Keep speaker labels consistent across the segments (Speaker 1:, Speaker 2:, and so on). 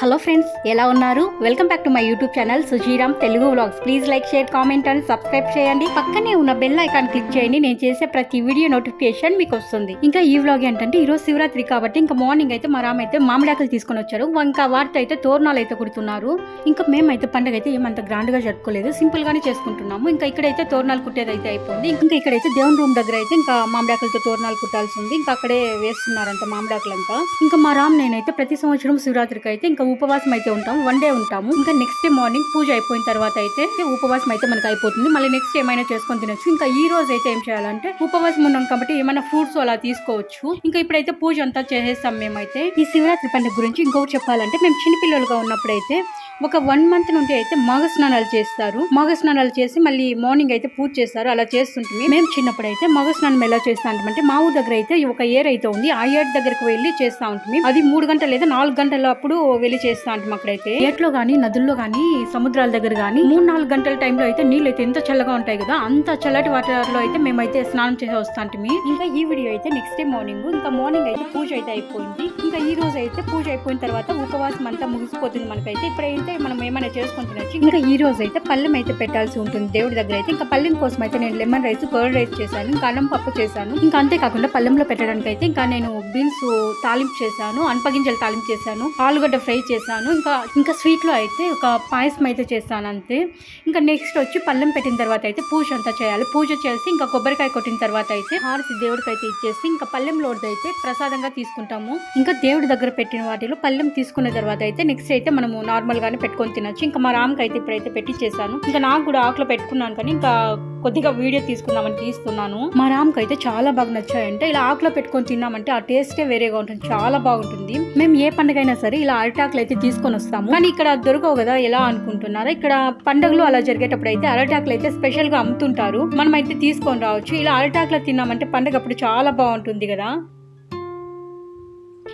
Speaker 1: Hello friends ఎలా ఉన్నారు? Welcome back to my YouTube channel Sujiram Telugu vlogs. Please like share comment and subscribe చేయండి. పక్కనే ఉన్న bell icon click చేయండి. నేను చేసే ప్రతి వీడియో నోటిఫికేషన్ మీకు వస్తుంది. ఇంకా ఈ వ్లాగ్ ఏంటంటే ఈ రోజు శివరాత్రి కాబట్టి ఇంకా మార్నింగ్ అయితే మా రామ్ అయితే మామిడాకులు తీసుకొని వచ్చారు. ఇంకా వాటితో అయితే తోరణాలు అయితే కుడుతున్నారు. ఇంకా మేమైతే పండుగ అయితే ఏమంత గ్రాండ్గా జరుపుకోలేదు. సింపుల్ గానే చేసుకుంటున్నాము. ఇంకా ఇక్కడైతే తోరణాలు కుట్టేది అయితే అయిపోయింది. ఇంకా ఇక్కడైతే దేవుని రూమ్ దగ్గర అయితే ఇంకా మామిడాకులతో తోరణాలు కుట్టాల్సి ఉంది. ఇంకా అక్కడే వేస్తున్నారంట మామిడాకులంతా. ఇంకా మా రామ్ నేనైతే ప్రతి సంవత్సరం శివరాత్రికి అయితే ఇంకా ఉపవాసం అయితే ఉంటాం వన్ డే ఉంటాము. ఇంకా నెక్స్ట్ డే మార్నింగ్ పూజ అయిపోయిన తర్వాత అయితే ఉపవాసం అయితే మనకి అయిపోతుంది. మళ్ళీ నెక్స్ట్ ఏమైనా చేసుకొని తినొచ్చు. ఇంకా ఈ రోజు అయితే ఏం చేయాలంటే ఉపవాసం ఉన్నాం కాబట్టి ఏమైనా ఫ్రూట్స్ అలా తీసుకోవచ్చు. ఇంకా ఇప్పుడైతే పూజ అంతా చేసేస్తాం మేమైతే. ఈ శివరాత్రి పండుగ గురించి ఇంకొకటి చెప్పాలంటే మేము చిన్నపిల్లలుగా ఉన్నప్పుడైతే ఒక వన్ మంత్ నుండి అయితే మాఘ స్నానాలు చేస్తారు. మాఘ స్నానాలు చేసి మళ్ళీ మార్నింగ్ అయితే పూజ చేస్తారు. అలా చేస్తుంటుంది మేము చిన్నప్పుడు అయితే మగ స్నానం ఎలా చేస్తా అంటే మా ఊరు దగ్గర అయితే ఒక ఏర్ అయితే ఉంది. ఆ ఏర్ దగ్గరకు వెళ్ళి చేస్తా ఉంటుంది అది మూడు గంటలు లేదా నాలుగు గంటల అప్పుడు వెళ్ళి చేస్తా ఉంటాం అక్కడైతే. ఏట్లో గానీ నదుల్లో గానీ సముద్రాల దగ్గర గానీ మూడు నాలుగు గంటల టైంలో అయితే నీళ్ళు అయితే ఎంత చల్లగా ఉంటాయి కదా అంత చల్లటి వాటర్లో అయితే మేమైతే స్నానం చేసి వస్తా ఉంటుంది ఇంకా ఈ వీడియో అయితే నెక్స్ట్ డే మార్నింగ్ ఇంకా మార్నింగ్ అయితే పూజ అయితే అయిపోయింది. ఇంకా ఈ రోజు అయితే పూజ అయిపోయిన తర్వాత ఉపవాసం అంతా ముగిసిపోతుంది మనకైతే. ఇప్పుడైతే మనం ఏమైనా చేసుకొని తినొచ్చు ఇంకా ఈ రోజు అయితే పల్లెం అయితే పెట్టాల్సి ఉంటుంది దేవుడి దగ్గర అయితే. ఇంకా పల్లెం కోసం అయితే నేను లెమన్ రైస్ కర్డ్ రైస్ చేశాను ఇంకా అన్నం పప్పు చేశాను. ఇంకా అంతేకాకుండా పల్లెంలో పెట్టడానికి అయితే ఇంకా నేను బీన్స్ తాలింపు చేశాను అనపగింజలు తాలింపు చేశాను ఆలుగడ్డ ఫ్రై చేశాను. ఇంకా ఇంకా స్వీట్లో అయితే ఒక పాయసం అయితే చేస్తాను అంతే. ఇంకా నెక్స్ట్ వచ్చి పళ్ళెం పెట్టిన తర్వాత అయితే పూజ అంతా చేయాలి. పూజ చేసి ఇంకా కొబ్బరికాయ కొట్టిన తర్వాత అయితే హారతి దేవుడికి అయితే ఇచ్చేసి ఇంకా పల్లెం లోడ్ అయితే ప్రసాదంగా తీసుకుంటాము. ఇంకా దేవుడి దగ్గర పెట్టిన వాటిలో పళ్ళెం తీసుకున్న తర్వాత అయితే నెక్స్ట్ అయితే మనము నార్మల్ గానే పెట్టుకొని తినొచ్చు. ఇంకా మా రామ్కి అయితే ఇప్పుడైతే పెట్టించేసాను ఇంకా నాకు కూడా ఆకులో పెట్టుకున్నాను కానీ ఇంకా కొద్దిగా వీడియో తీసుకుందామని తీస్తున్నాను. మా రామ్కి అయితే చాలా బాగా నచ్చాయంటే. ఇలా ఆకులో పెట్టుకొని తిన్నామంటే ఆ టేస్టే వేరేగా ఉంటుంది. చాలా బాగుంటుంది. మేము ఏ పండుగ అయినా సరే ఇలా అరిటాకులు అయితే తీసుకొని వస్తాము. కానీ ఇక్కడ దొరకవు కదా ఎలా అనుకుంటున్నారా? ఇక్కడ పండుగలు అలా జరిగేటప్పుడు అయితే అరటాకులు అయితే స్పెషల్గా అమ్ముతుంటారు. మనం అయితే తీసుకొని రావచ్చు. ఇలా అరటాకులు తిన్నామంటే పండుగ అప్పుడు చాలా బాగుంటుంది కదా.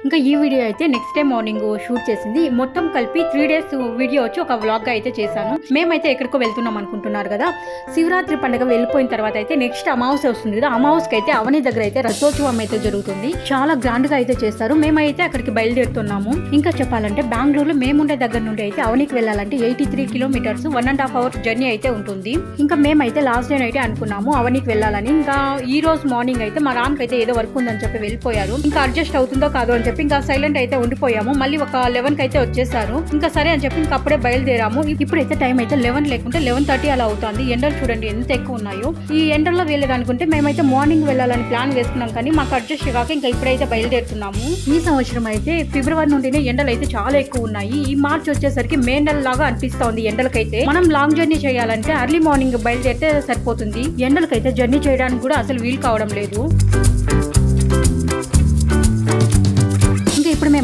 Speaker 1: ఇంకా ఈ వీడియో అయితే నెక్స్ట్ డే మార్నింగ్ షూట్ చేసింది. మొత్తం కలిపి త్రీ డేస్ వీడియో వచ్చి ఒక వ్లాగ్ అయితే చేశాను. మేమైతే ఎక్కడికో వెళ్తున్నాం అనుకుంటున్నారు కదా. శివరాత్రి పండుగ వెళ్ళిపోయిన తర్వాత అయితే నెక్స్ట్ అమావాస్య వస్తుంది కదా. అమావాస్యకి అయితే అవని దగ్గర అయితే రథోత్సవం అయితే జరుగుతుంది. చాలా గ్రాండ్గా అయితే చేస్తారు. మేమైతే అక్కడికి బయలుదేరుతున్నాము. ఇంకా చెప్పాలంటే బెంగళూరులో మేముండే దగ్గర నుండి అయితే అవనికి వెళ్ళాలంటే eighty three kilometres one and half hour journey అయితే ఉంటుంది. ఇంకా మేమైతే లాస్ట్ డే అయితే అనుకున్నాము అవనికి వెళ్ళాలని. ఇంకా ఈ రోజు మార్నింగ్ అయితే మా రామ్కి అయితే ఏదో వర్క్ ఉందని చెప్పి వెళ్ళిపోయారు. ఇంకా అడ్జస్ట్ అవుతుందో కాదో అని చెప్పి ఇంకా సైలెంట్ అయితే ఉండిపోయాము. మళ్ళీ ఒక లెవెన్కి అయితే వచ్చేసారు. ఇంకా సరే అని చెప్పి ఇంకా అప్పుడే బయలుదేరాము. ఇప్పుడైతే టైం అయితే లెవెన్ లేకుంటే లెవెన్ థర్టీ అలా అవుతుంది. ఎండలు చూడండి ఎంత ఎక్కువ ఉన్నాయో. ఈ ఎండల్లో వెళ్ళేదనుకుంటే మేమైతే మార్నింగ్ వెళ్ళాలని ప్లాన్ వేసుకున్నాం కానీ మాకు అడ్జస్ట్ కాక ఇంకా ఇప్పుడైతే బయలుదేరుతున్నాము. ఈ సంవత్సరం అయితే ఫిబ్రవరి నుండినే ఎండలు అయితే చాలా ఎక్కువ ఉన్నాయి. ఈ మార్చ్ వచ్చేసరికి మే నెల లాగా అనిపిస్తోంది ఎండలకైతే. మనం లాంగ్ జర్నీ చేయాలంటే అర్లీ మార్నింగ్ బయలుదేరితే సరిపోతుంది. ఎండలకైతే జర్నీ చేయడానికి కూడా అసలు వీలు కావడం లేదు.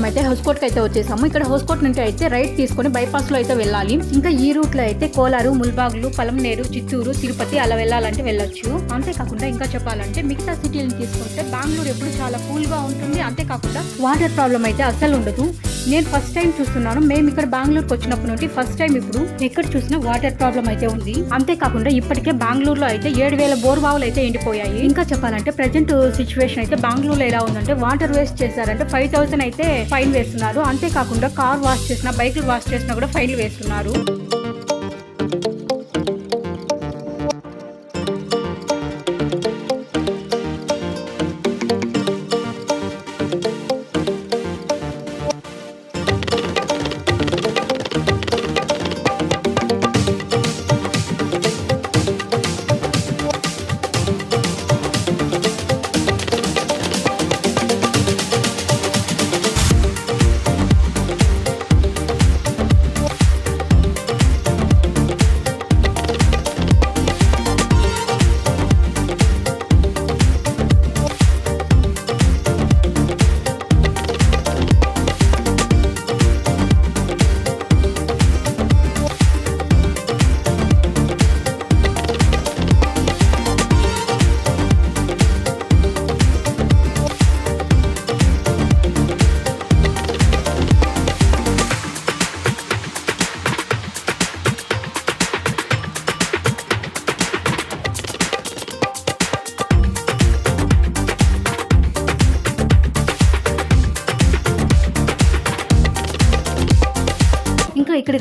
Speaker 1: మేమైతే హౌస్కోట్ అయితే వచ్చేసాము. ఇక్కడ హౌస్కోట్ నుంచి అయితే రైట్ తీసుకొని బైపాస్లో అయితే వెళ్ళాలి. ఇంకా ఈ రూట్లో అయితే కోలారు ముల్బాగులు పలంనేరు చిత్తూరు తిరుపతి అలా వెళ్ళాలంటే వెళ్ళొచ్చు. అంతేకాకుండా ఇంకా చెప్పాలంటే మిగతా సిటీలను తీసుకుంటే బెంగళూరు ఎప్పుడు చాలా కూల్గా ఉంటుంది. అంతేకాకుండా వాటర్ ప్రాబ్లం అయితే అస్సలు ఉండదు. నేను ఫస్ట్ టైం చూస్తున్నాను. మేము ఇక్కడ బెంగళూరుకి వచ్చినప్పటి నుండి ఫస్ట్ టైం ఇప్పుడు ఎక్కడ చూసినా వాటర్ ప్రాబ్లం అయితే ఉంది. అంతేకాకుండా ఇప్పటికే బెంగళూరులో అయితే ఏడు వేల బోర్బావులు అయితే ఎండిపోయాయి. ఇంకా చెప్పాలంటే ప్రజెంట్ సిచ్యువేషన్ అయితే బెంగళూరులో ఎలా ఉందంటే వాటర్ వేస్ట్ చేశారంటే ఫైవ్ థౌసండ్ అయితే ఫైన్ వేస్తున్నారు. అంతేకాకుండా కార్ వాష్ చేసినా బైక్ వాష్ చేసినా కూడా ఫైన్లు వేస్తున్నారు.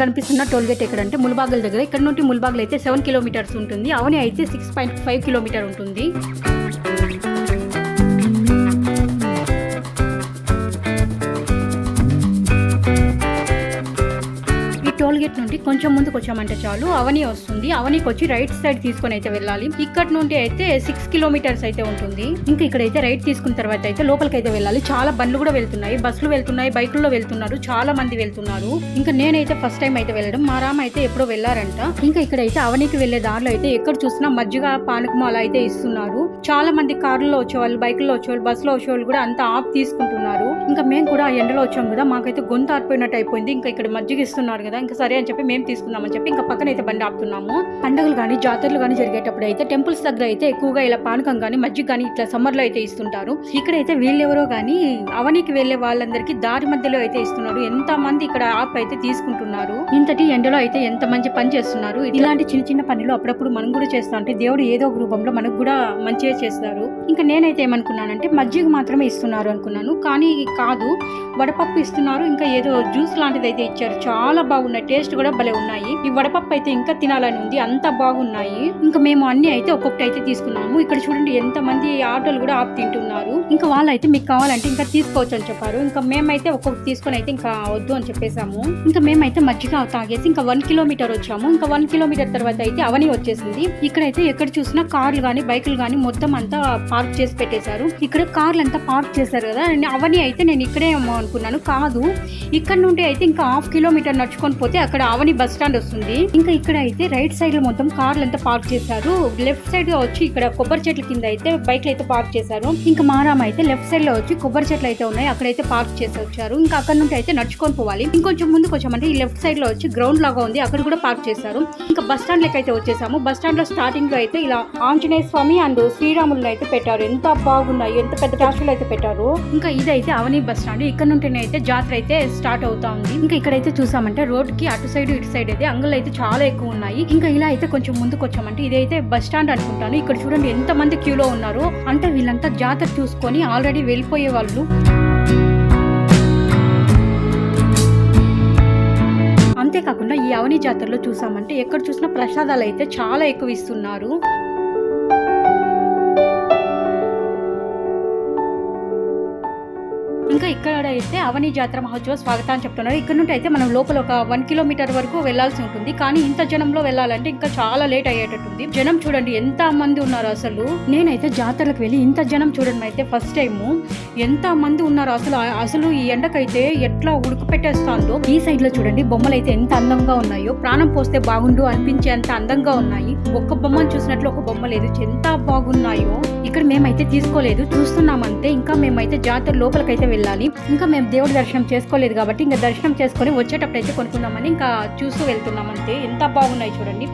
Speaker 1: కనిపిస్తున్న టోల్ గేట్ ఎక్కడ అంటే ముల్బాగల్ దగ్గర. ఇక్కడ నుండి ముల్బాగల్ అయితే సెవెన్ కిలోమీటర్స్ ఉంటుంది. అవని అయితే సిక్స్ పాయింట్ ఫైవ్ కిలోమీటర్ ఉంటుంది. ఈ నుండి కొంచెం ముందుకు వచ్చామంటే చాలు. అవని వస్తుంది. అవనికి వచ్చి రైట్ సైడ్ తీసుకొని అయితే వెళ్ళాలి. ఇక్కడ నుండి అయితే సిక్స్ కిలోమీటర్స్ అయితే ఉంటుంది. ఇంకా ఇక్కడైతే రైట్ తీసుకున్న తర్వాత అయితే లోపలికి అయితే వెళ్ళాలి. చాలా బండ్లు కూడా వెళ్తున్నాయి. బస్సులు వెళ్తున్నాయి. బైకుల్లో వెళ్తున్నారు. చాలా మంది వెళ్తున్నారు. ఇంకా నేనైతే ఫస్ట్ టైం అయితే వెళ్ళడం. మా రామ అయితే ఎప్పుడో వెళ్ళారంట. ఇంకా ఇక్కడైతే అవనికి వెళ్ళే దారిలో అయితే ఎక్కడ చూసినా మజ్జిగ పానకం అలా అయితే ఇస్తున్నారు. చాలా మంది కార్లలో వచ్చేవాళ్ళు బైకుల్లో వచ్చేవాళ్ళు బస్సులో వచ్చేవాళ్ళు కూడా అంత ఆఫ్ తీసుకుంటున్నారు. ఇంకా మేము కూడా ఎండలో వచ్చాం కదా. మాకైతే గొంతు ఆరిపోయినట్టు అయిపోయింది. ఇంకా ఇక్కడ మజ్జిగ ఇస్తున్నారు కదా. ఇంకా సరే అని చెప్పి మేము తీసుకుందామని చెప్పి ఇంకా పక్కన అయితే బండి ఆపుతున్నాము. పండుగలు కానీ జాతరలు కానీ జరిగేటప్పుడు అయితే టెంపుల్స్ దగ్గర అయితే ఎక్కువగా ఇలా పానకం కానీ మజ్జిగ కానీ ఇట్లా సమ్మర్లో అయితే ఇస్తుంటారు. ఇక్కడైతే వీళ్ళెవరో కానీ అవనికి వెళ్ళే వాళ్ళందరికీ దారి మధ్యలో అయితే ఇస్తున్నారు ఎంత మంది ఇక్కడ ఆప్ అయితే తీసుకుంటున్నారు. ఇంతటి ఎండలో అయితే ఎంత మంచి పని చేస్తున్నారు. ఇలాంటి చిన్న చిన్న పనులు అప్పుడప్పుడు మనం కూడా చేస్తా అంటే దేవుడు ఏదో ఒక రూపంలో మనకు కూడా మంచిగా చేస్తారు. ఇంకా నేనైతే ఏమనుకున్నానంటే మజ్జిగ మాత్రమే ఇస్తున్నారు అనుకున్నాను. కానీ కాదు వడపప్పు ఇస్తున్నారు. ఇంకా ఏదో జ్యూస్ లాంటిది అయితే ఇచ్చారు. చాలా బాగున్నాయి టేస్ట్ కూడా భలే ఉన్నాయి. ఈ వడపప్పు అయితే ఇంకా తినాలని ఉంది. అంత బాగున్నాయి. ఇంకా మేము అన్ని అయితే ఒక్కొక్కటి అయితే తీసుకున్నాము. ఇక్కడ చూడండి ఎంత మంది ఆటోలు కూడా ఆపు తింటున్నారు. ఇంకా వాళ్ళైతే మీకు కావాలంటే ఇంకా తీసుకోవచ్చు అని చెప్పారు. ఇంకా మేమైతే ఒక్కొక్కటి తీసుకొని అయితే ఇంకా వద్దు అని చెప్పేసాము. ఇంకా మేమైతే మజ్జిగ తాగేసి ఇంకా వన్ కిలోమీటర్ వచ్చాము. ఇంకా వన్ కిలోమీటర్ తర్వాత అయితే అవని వచ్చేసింది. ఇక్కడైతే ఎక్కడ చూసినా కార్లు కానీ బైకులు కానీ మొత్తం అంతా పార్క్ చేసి పెట్టేశారు. ఇక్కడ కార్లు అంతా పార్క్ చేశారు కదా. అవని అయితే నేను ఇక్కడే ఏమో అనుకున్నాను. కాదు. ఇక్కడ నుండి అయితే ఇంకా హాఫ్ కిలోమీటర్ నడుచుకొని పోతే అక్కడ ఆవని బస్ స్టాండ్ వస్తుంది. ఇంకా ఇక్కడ అయితే రైట్ సైడ్లో మొత్తం కార్లు అంతా పార్క్ చేశారు. లెఫ్ట్ సైడ్లో వచ్చి ఇక్కడ కొబ్బరి చెట్ల కింద అయితే బైక్లు అయితే పార్క్ చేశారు. ఇంకా మారామ అయితే లెఫ్ట్ సైడ్లో వచ్చి కొబ్బరి చెట్లు అయితే ఉన్నాయి. అక్కడైతే పార్క్ చేసి వచ్చారు. ఇంకా అక్కడ నుండి అయితే నడుచుకొని పోవాలి. ఇంకొంచెం ముందుకు వచ్చామంటే ఈ లెఫ్ట్ సైడ్లో వచ్చి గ్రౌండ్ లాగా ఉంది. అక్కడ కూడా పార్క్ చేశారు. ఇంకా బస్ స్టాండ్ లెక్క అయితే వచ్చేసాము. బస్ స్టాండ్లో స్టార్టింగ్లో అయితే ఇలా ఆంజనేయ స్వామి అండ్ శ్రీరాములు అయితే పెట్టారు. ఎంత బాగున్నాయి ఎంత పెద్ద రాష్ట్రాలు అయితే పెట్టారు. ఇంకా ఇదైతే అవని బస్ స్టాండ్. ఇక్కడ నుండి అయితే జాతర అయితే స్టార్ట్ అవుతా ఉంది. ఇంకా ఇక్కడైతే చూసామంటే రోడ్కి అటు సైడ్ ఇటు సైడ్ అయితే అంగులు అయితే చాలా ఎక్కువ ఉన్నాయి. ఇంకా ఇలా అయితే కొంచెం ముందుకు వచ్చామంటే ఇదైతే బస్ స్టాండ్ అనుకుంటాను. ఇక్కడ చూడండి ఎంత మంది క్యూలో ఉన్నారు. అంటే వీళ్ళంతా జాతర చూసుకొని ఆల్రెడీ వెళ్ళిపోయే వాళ్ళు. అంతేకాకుండా ఈ అవని జాతరలో చూసామంటే ఎక్కడ చూసినా ప్రసాదాలు అయితే చాలా ఎక్కువ ఇస్తున్నారు. ఇంకా ఇక్కడ అయితే అవని జాతర మహోత్సవ స్వాగతం అని చెప్తున్నారు. ఇక్కడ నుండి అయితే మనం లోపల ఒక వన్ కిలోమీటర్ వరకు వెళ్ళాల్సి ఉంటుంది. కానీ ఇంత జనంలో వెళ్ళాలంటే ఇంకా చాలా లేట్ అయ్యేటట్టుంది. జనం చూడండి ఎంత మంది ఉన్నారు అసలు. నేనైతే జాతరలకు వెళ్ళి ఇంత జనం చూడండి అయితే ఫస్ట్ టైము. ఎంత మంది ఉన్నారు అసలు? అసలు ఈ ఎండకైతే ఎట్లా ఉడుకు పెట్టేస్తాందో. ఈ సైడ్లో చూడండి బొమ్మలు అయితే ఎంత అందంగా ఉన్నాయో. ప్రాణం పోస్తే బాగుండు అనిపించేంత అందంగా ఉన్నాయి. ఒక్క బొమ్మను చూసినట్లు ఒక బొమ్మ లేదు. ఎంత బాగున్నాయో. ఇక్కడ మేమైతే తీసుకోలేదు. చూస్తున్నామంతే. ఇంకా మేమైతే జాతర లోపలికైతే వెళ్ళాలి. ఇంకా మేము దేవుడి దర్శనం చేసుకోలేదు కాబట్టి ఇంకా దర్శనం చేసుకొని వచ్చేటప్పుడు అయితే కొనుక్కుందామని ఇంకా చూస్తూ వెళ్తున్నాం అంతే. ఎంత బాగున్నాయి చూడండి.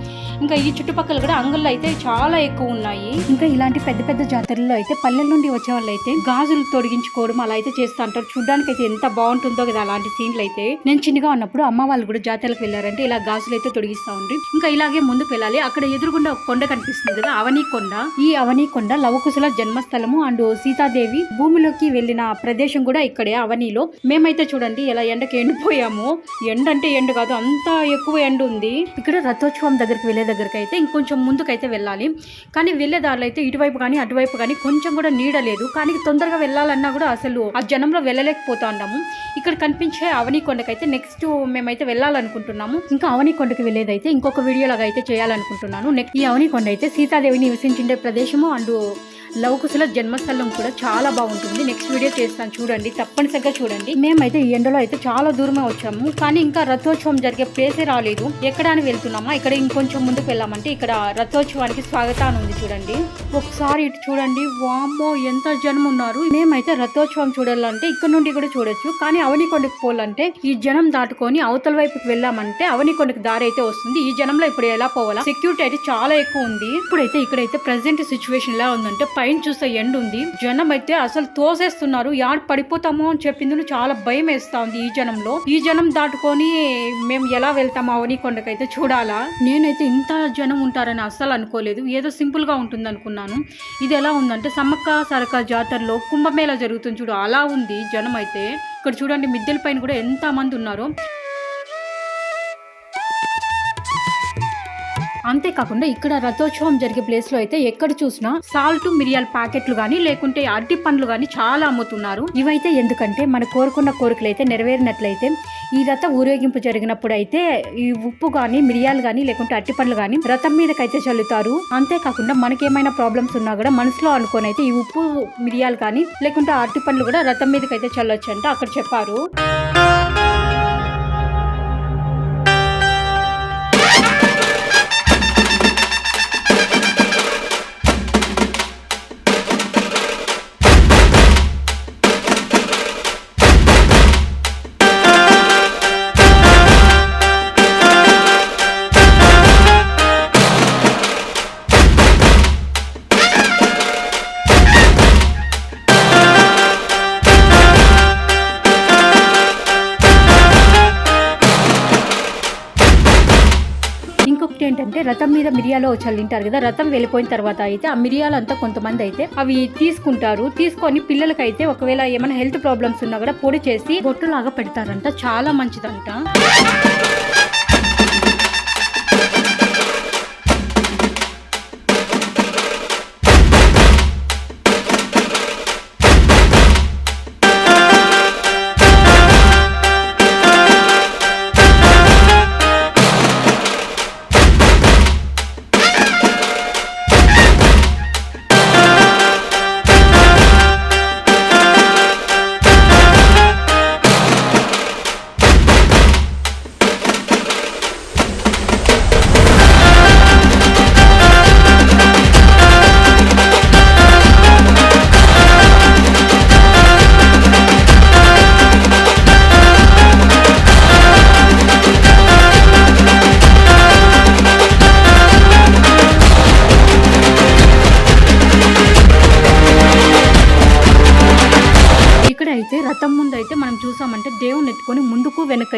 Speaker 1: ఇంకా ఈ చుట్టుపక్కల కూడా అంగుళ్ళు అయితే చాలా ఎక్కువ ఉన్నాయి. ఇంకా ఇలాంటి పెద్ద పెద్ద జాతరల్లో అయితే పల్లెల నుండి వచ్చే వాళ్ళు అయితే గాజులు తొడిగించుకోవడం అలా అయితే చేస్తూ అంటారు చూడడానికి అయితే ఎంత బాగుంటుందో కదా అలాంటి సీన్లు అయితే. నేను చిన్నగా ఉన్నప్పుడు అమ్మ వాళ్ళు కూడా జాతరలకు వెళ్ళారంటే ఇలా గాజులు అయితే తొడిగిస్తా ఉండి ఇంకా ఇలాగే ముందుకు వెళ్ళాలి. అక్కడ ఎదురుగుండా ఒక కొండ కనిపిస్తుంది కదా అవని కొండ. ఈ అవని కొండ లవకుశల జన్మస్థలము అండ్ సీతాదేవి భూమిలోకి వెళ్ళిన ప్రదేశం కూడా ఇక్కడే అవనిలో. మేమైతే చూడండి ఎలా ఎండకి ఎండిపోయాము. ఎండ అంటే ఎండ కాదు అంత ఎక్కువ ఎండ ఉంది. ఇక్కడ రథోత్సవం దగ్గరికి వెళ్ళే దగ్గరికి అయితే ఇంకొంచెం ముందుకైతే వెళ్ళాలి. కానీ వెళ్ళే దారిలో అయితే ఇటువైపు కానీ అటువైపు కానీ కొంచెం కూడా నీడ లేదు. కానీ తొందరగా వెళ్ళాలన్నా కూడా అసలు ఆ జనంలో వెళ్ళలేకపోతా ఉన్నాము ఇక్కడ కనిపించే అవని కొండకైతే నెక్స్ట్ మేమైతే వెళ్ళాలనుకుంటున్నాము. ఇంకా అవని కొండకి వెళ్ళేదైతే ఇంకొక వీడియో లాగా అయితే చేయాలనుకుంటున్నాను. నెక్స్ట్ ఈ అవని కొండ అయితే సీతాదేవి నివసించిండే ప్రదేశము. అండ్ లవకుశల జన్మస్థలం కూడా చాలా బాగుంటుంది. నెక్స్ట్ వీడియో చేస్తాను. చూడండి. తప్పనిసరిగా చూడండి. మేమైతే ఈ ఎండలో అయితే చాలా దూరమే వచ్చాము. కానీ ఇంకా రథోత్సవం జరిగే ప్లేసే రాలేదు. ఎక్కడ అని వెళ్తున్నామా? ఇక్కడ ఇంకొంచెం ముందుకు వెళ్ళామంటే ఇక్కడ రథోత్సవానికి స్వాగతాన్ని ఉంది చూడండి. ఒకసారి ఇటు చూడండి. వామ్మో ఎంత జనం ఉన్నారు. మేమైతే రథోత్సవం చూడాలంటే ఇక్కడ నుండి కూడా చూడొచ్చు. కానీ అవనికొండకి పోవాలంటే ఈ జనం దాటుకొని అవతల వైపుకి వెళ్ళామంటే అవనికొండకి దారి అయితే వస్తుంది. ఈ జనంలో ఇప్పుడు ఎలా పోవాలా? సెక్యూరిటీ అయితే చాలా ఎక్కువ ఉంది. ఇప్పుడైతే ఇక్కడైతే ప్రజెంట్ సిచ్యువేషన్ ఎలా ఉందంటే పైన చూస్తే ఎండు ఉంది. జనం అయితే అసలు తోసేస్తున్నారు. యాడ్ పడిపోతామో అని చెప్పింది చాలా భయం వేస్తా ఉంది ఈ జనంలో. ఈ జనం దాటుకొని మేము ఎలా వెళ్తామో అవని కొండకైతే చూడాలా? నేనైతే ఇంత జనం ఉంటారని అస్సలు అనుకోలేదు. ఏదో సింపుల్గా ఉంటుంది అనుకున్నాను. ఇది ఎలా ఉందంటే సమ్మక్క సరక జాతరలో కుంభమేళ జరుగుతుంది చూడు. అలా ఉంది జనం అయితే ఇక్కడ చూడండి మిద్దెల పైన కూడా ఎంత మంది ఉన్నారో. అంతేకాకుండా ఇక్కడ రథోత్సవం జరిగే ప్లేస్లో అయితే ఎక్కడ చూసినా సాల్ట్ మిరియాల ప్యాకెట్లు గానీ లేకుంటే అరటి పండ్లు గానీ చాలా అమ్ముతున్నారు. ఇవైతే ఎందుకంటే మన కోరుకున్న కోరికలు అయితే నెరవేరినట్లయితే ఈ రథ ఊరేగింపు జరిగినప్పుడు అయితే ఈ ఉప్పు గానీ మిరియాలు గానీ లేకుంటే అరటి పండ్లు గానీ రథం మీదకైతే చల్లుతారు. అంతేకాకుండా మనకేమైనా ప్రాబ్లమ్స్ ఉన్నా కూడా మనసులో అనుకొని అయితే ఈ ఉప్పు మిరియాలు కానీ లేకుంటే అరటి పండ్లు కూడా రథం మీదకైతే చల్లొచ్చు అంటే అక్కడ చెప్పారు. మిరియాలు చల్లింటారు కదా రథం వెళ్ళిపోయిన తర్వాత అయితే ఆ మిరియాలు అంతా కొంతమంది అయితే అవి తీసుకుంటారు. తీసుకొని పిల్లలకైతే ఒకవేళ ఏమైనా హెల్త్ ప్రాబ్లమ్స్ ఉన్నా కూడా పొడి చేసి బొట్టులాగా పెడతారంట. చాలా మంచిదంట.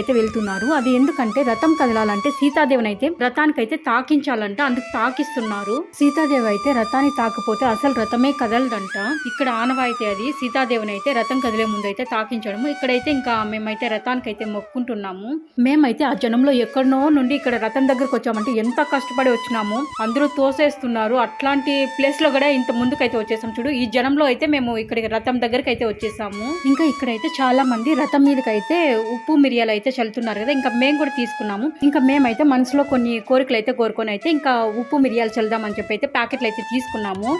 Speaker 1: అయితే వెళ్తున్నారు. అది ఎందుకంటే రథం కదలాలంటే సీతాదేవిని అయితే రథానికి అయితే తాకించాలంట. అందుకు తాకిస్తున్నారు. సీతాదేవి అయితే రథాన్ని తాకపోతే అసలు రథమే కదలదంట. ఇక్కడ ఆనవాయితీ అది. సీతాదేవిని అయితే రథం కదిలే ముందు అయితే తాకించడము. ఇక్కడైతే ఇంకా మేమైతే రథానికి అయితే మొక్కుంటున్నాము. మేమైతే ఆ జనంలో ఎక్కడనో నుండి ఇక్కడ రథం దగ్గరకు వచ్చామంటే ఎంత కష్టపడి వచ్చినాము. అందరూ తోసేస్తున్నారు. అట్లాంటి ప్లేస్లో కూడా ఇంత ముందుకైతే వచ్చేసాం. చూడు ఈ జనంలో అయితే మేము ఇక్కడికి రథం దగ్గరికి అయితే వచ్చేసాము. ఇంకా ఇక్కడైతే చాలా మంది రథం మీదకి అయితే ఉప్పు మిరియాలు అయితే చల్లుతున్నారు కదా ఇంకా మేము కూడా తీసుకున్నాము. ఇంకా మేమైతే మనసులో కొన్ని కోరికలు అయితే కోరుకొని అయితే ఇంకా ఉప్పు మిరియాలు చల్లుదామని చెప్పి అయితే ప్యాకెట్లు అయితే తీసుకున్నాము.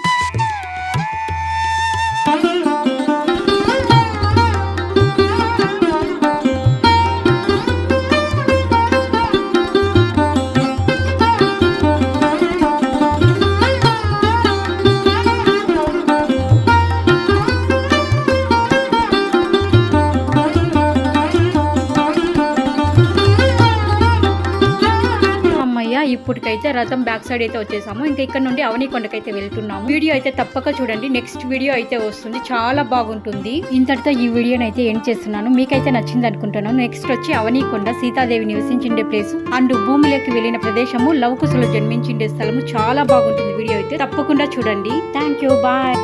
Speaker 1: ఇప్పటికైతే రథం బ్యాక్ సైడ్ అయితే వచ్చేసాము. ఇంకా ఇక్కడ నుండి అవనీకొండకైతే వెళ్తున్నాము. వీడియో అయితే తప్పక చూడండి. నెక్స్ట్ వీడియో అయితే వస్తుంది. చాలా బాగుంటుంది. ఇంతటితో ఈ వీడియోని అయితే ఎండ్ చేస్తున్నాను. మీకైతే నచ్చింది అనుకుంటున్నాను. నెక్స్ట్ వచ్చి అవనీకొండ సీతాదేవి నివసించిండే ప్లేస్ అండ్ భూమిలోకి వెళ్ళిన ప్రదేశము లవకుశలో జన్మించిండే స్థలము. చాలా బాగుంటుంది వీడియో అయితే. తప్పకుండా చూడండి. Thank you bye